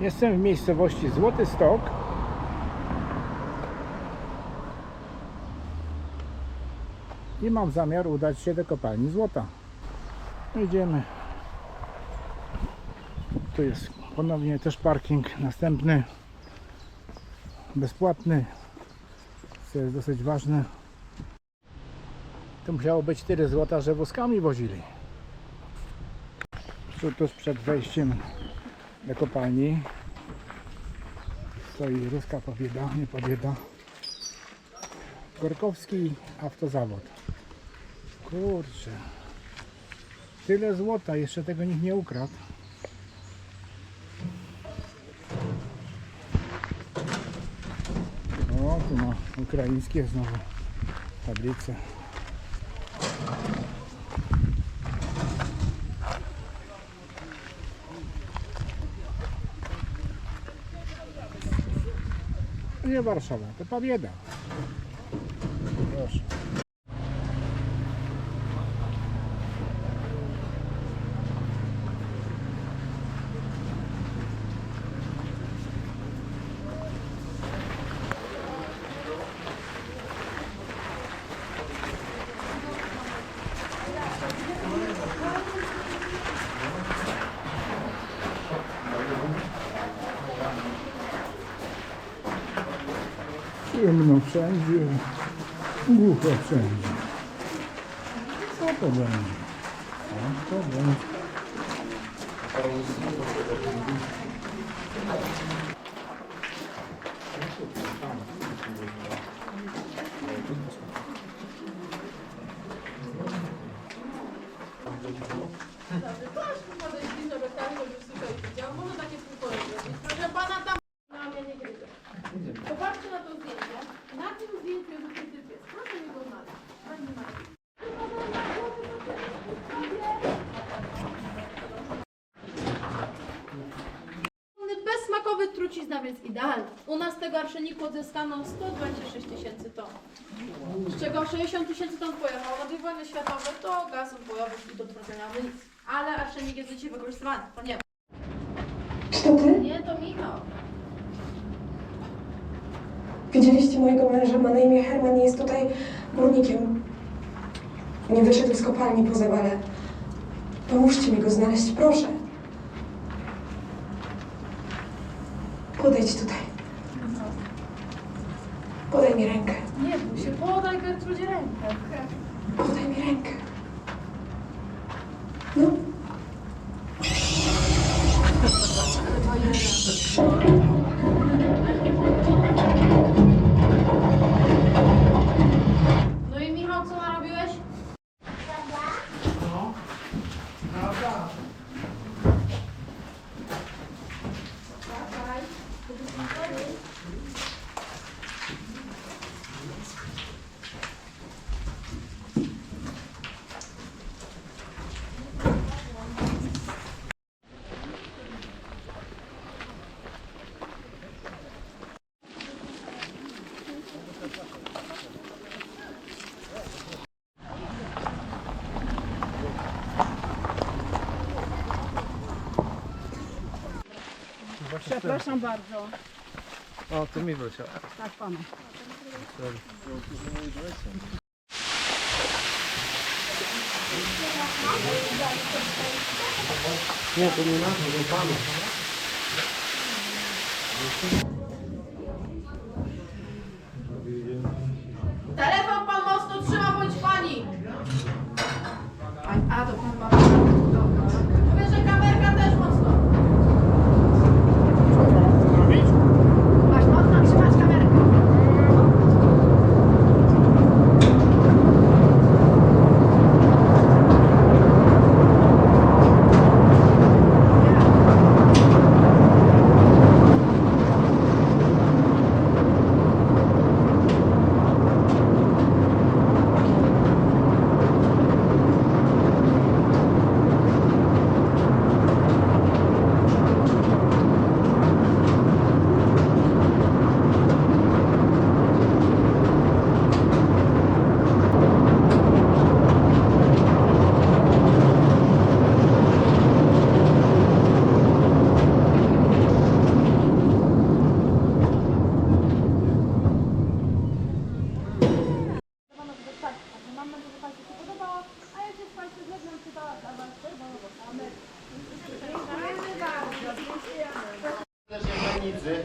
Jestem w miejscowości Złoty Stok. I mam zamiar udać się do kopalni złota. Idziemy. Tu jest ponownie też parking następny. Bezpłatny. Co jest dosyć ważne. To musiało być tyle złota, że wózkami wozili. Tu tuż przed wejściem do kopalni stoi ruska pobieda, nie pobieda. Gorkowski Autozawód. Kurczę. Tyle złota, jeszcze tego nikt nie ukradł. O, tu ma ukraińskie znowu tablice. Nie Warszawa, to Pabieda. Proszę. Ciemno wszędzie, głucho wszędzie. Co to będzie? Co to będzie? Podejść do lekarza, już tutaj widział, może takie półkolenie. Proszę pana tam na mnie nie gryzie. Popatrzcie na to zdjęcie. Na tym zdjęciu jest ukryty pies. Proszę mi go znaleźć. Pani Maria. Trucizna, więc idealny. U nas tego arszeniku odzyskano 126 tysięcy ton. Z czego 60 tysięcy ton pojechało na dwie wojny światowe do gazów bojowych i do tworzenia amunicji. Ale arszenik jest dzisiaj wykorzystywany. To nie. Czy to ty? Nie, to Michał. Widzieliście mojego męża, ma na imię Herman i jest tutaj górnikiem. Nie wyszedł z kopalni po zawale. Pomóżcie mi go znaleźć, proszę. Podejdź tutaj. Podaj mi rękę. Nie bój się, podaj Gertrudzie rękę. Podaj mi rękę. No. No i Michał, co narobiłeś? Przepraszam bardzo. O, to mi wrócił. Tak, pana. Nie, to nie nasz, to panu. 一直。